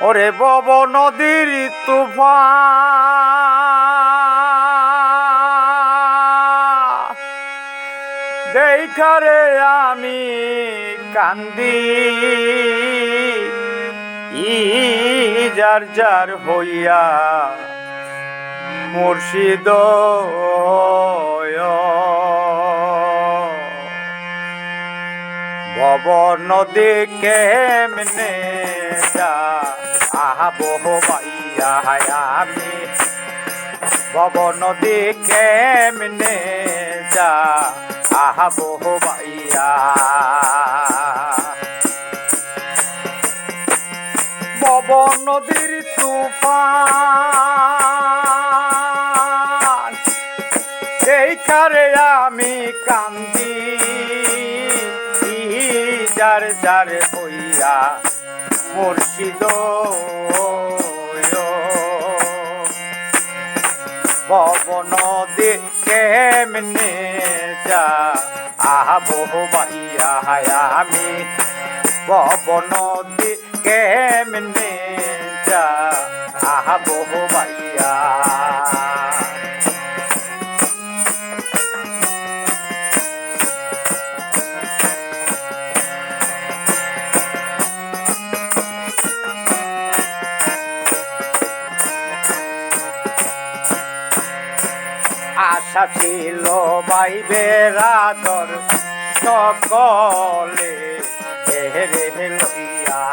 ওরে বব, নদীর তুফান। দেখারে আমি কান্দি। যার যার হইয়া মুর্শিদ। ভব নদী কেমনে যা আহা, বহ বাইয়া আমি ভব নদী কেমনে যা? আহা, বহ বাইয়া। ভব নদীর তুফান এইখারে আমি কান্দি। যার যার হইয়া মুর্শিদ ভবন দে কেমনে যা? আহা, বহু বাইয়া আমি। ভবন দে কেমনে যা? আহা, বহু বাইয়া আশা ছিল বাইবের আদর সকলে হেরে লইয়া।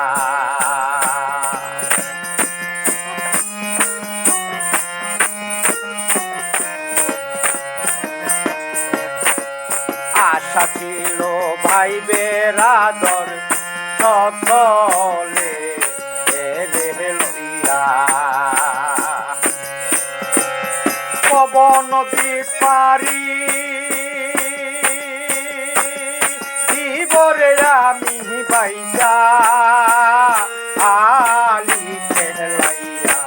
আশা ছিল ভাইবের আদর সকলে পবন পারি জীবরে আমি বাইজা আলি খেলাইয়া।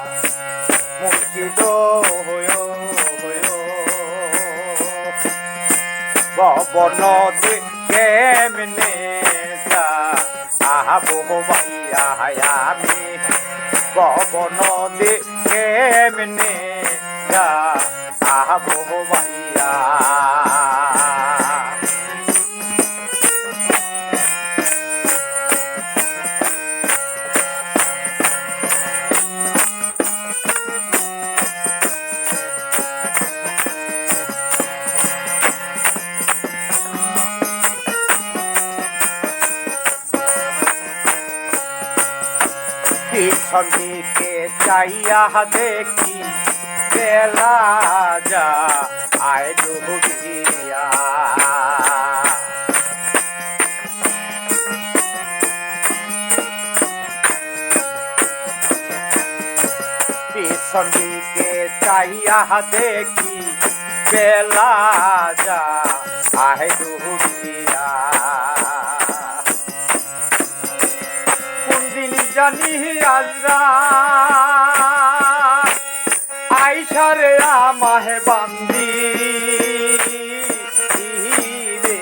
মুর্শিদ পবন কেমনে যা আহা বহু বাইয়া আমি। পবন কেমনে যা দিকে চাইয়া দেখি বেলা যা, আয় ডুবিয়া। পিছন দিকে চাইয়া দেখি বেলা যা, আয় ডুবিয়া। জানি আজরা। আইসারে আমাহে বান্দি। রে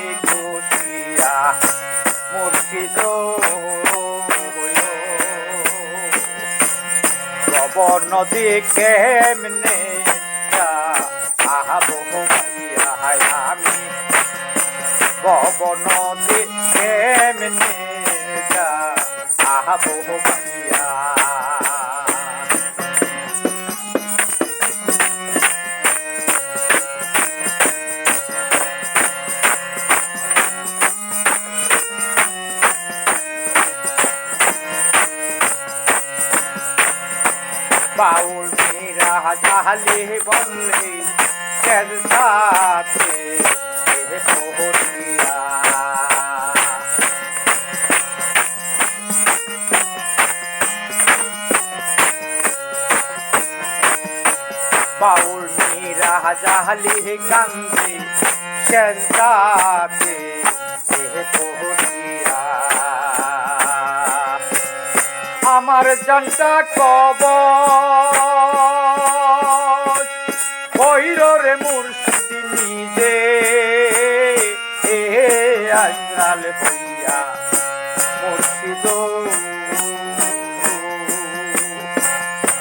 নদী কেমনে যা আহা বহু ভাইয়া আমি। নদী কেমনে বহু ভাইয়া বাউল মেরা জাহালি বললে সাথে বাউল মেরা জাহালি কান্দি পোহরিয়া আমার জানটা কব কইরে মুর্শিদি নিজে, এ আজরাল হইয়া মুর্শিদ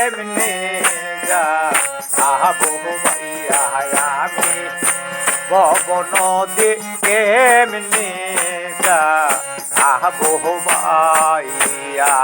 এমনে আহবো মাইয়া আমি পবন দে আহা বহু মাইয়া।